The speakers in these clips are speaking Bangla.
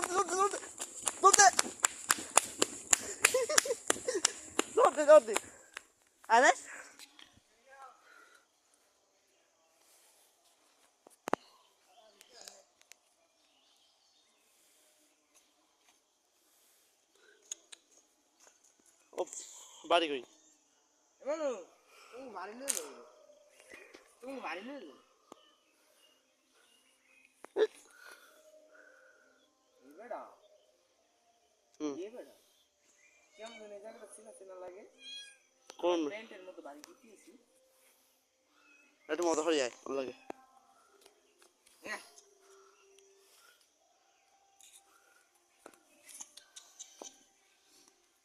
손대 손대 손대 손대 손대 손대 안 했어? 어, 말이 그이. 이거는 너무 많이 넣어. 너무 많이 넣어. বেড়া কেমন জানি জায়গাটা চেনা চেনা লাগে। কোন? প্যান্টের মতো বাড়ি দিতেছি একটু মজা করে যায় ভালো লাগে।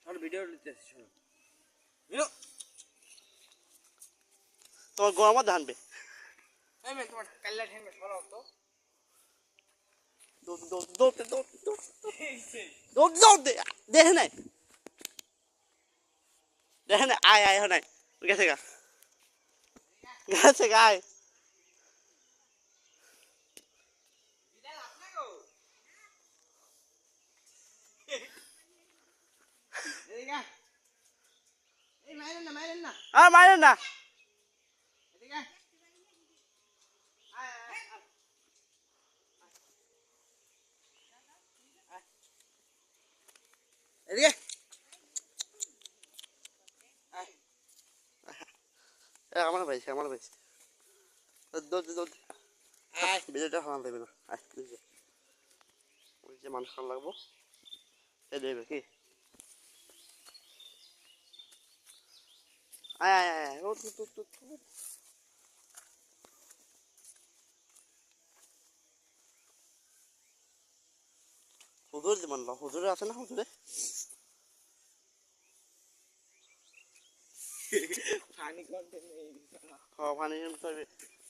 আর ভিডিও নিতেছি শোনো। ভিডিও তোমার ধানবে এই মেয়ে তোমার কাল্লা ঠেঙ্গে সরাও তো দৌড়তে দৌড়তে দৌড়তে দৌড়তে দৌড় দৌড়তে দেখে নাই? দেখে নাই? আয় আয় নাই গেছে গা। গেছে গা আয়। মাইরেন না মাইরেন না। আর মারেন না এদিকে আয়। আয়, আয়, আয়, আয়। আয়। এদিকে এ, আমার পাইছে আমার দৌড়তে দৌড়তে আয়। বিজয়টা খাওয়ান দেবে না ওই যে মানুষ খান লাগবো সে দেবে কি? আয় আয় আয় আয়। ও তু তু তু হুজুর যে মানলো হুজুরে আছে না হুজুরে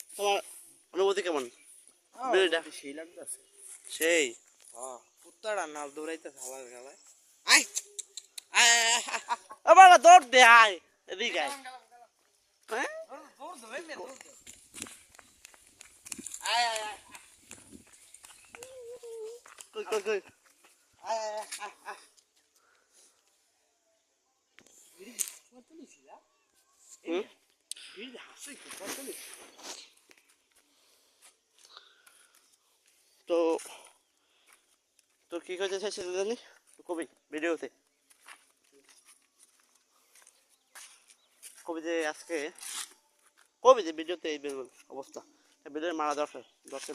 তোমার অনুভূতি কেমন? সেই লাগতেছে সেই? নাল দৌড়াইতে গালায় আয়। আবার দৌড় দে আয় এদিকে আয় হ্যাঁ দৌড় দে, এই মেয়ে, দৌড় দে। আয় আয় আয় কই কই কই তো, তোর কি করতে চাইছিস জানি কবি, ভিডিওতে। কবি যে আজকে, কবি যে ভিডিওতে এই অবস্থা। ভিডিও মারা দরকার দরকার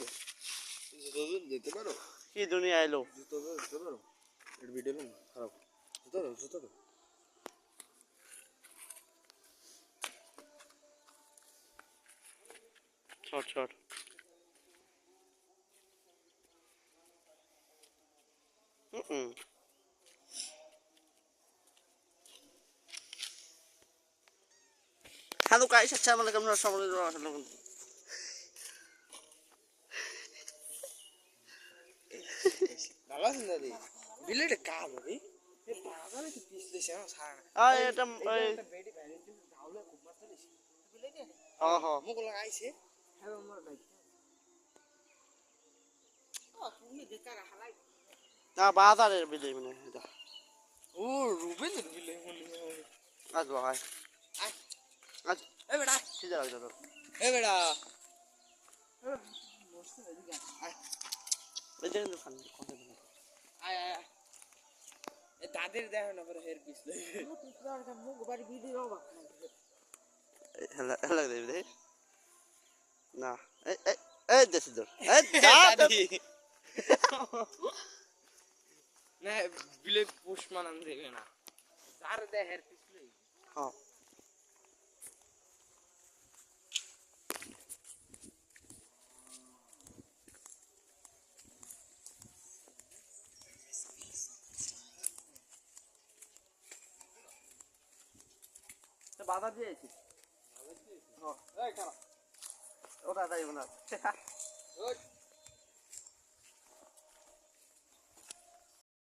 দিতে পারো। কি দুনিয়া এলো? জুতো দিতে পারো এটা ভিডিও না খারাপ। জুতো দাও জুতো বাইক ও তুমি বেকার হালাই না বাজারের বিলে মানে ও রুবেলের বিলে আজ বাগাই আয় আজ এ বেটা সিজা লাগছে তোর এ বেটা বসতে এদিকে আয় এই দেখেন দোকান কথা বলে আয় আয় আয়। দেখো না পরে হের পিছলে। মুখ বাড়ি বিড়ি রবা হেলা হেলা দেবে দেখ না এই এই এই দেশি দর এই দাদি। না বিলে পুষ মানান দেবে না। যার দে হের পিছলে হ্যাঁ। বাধা দিয়েছি। ওটা যাইব না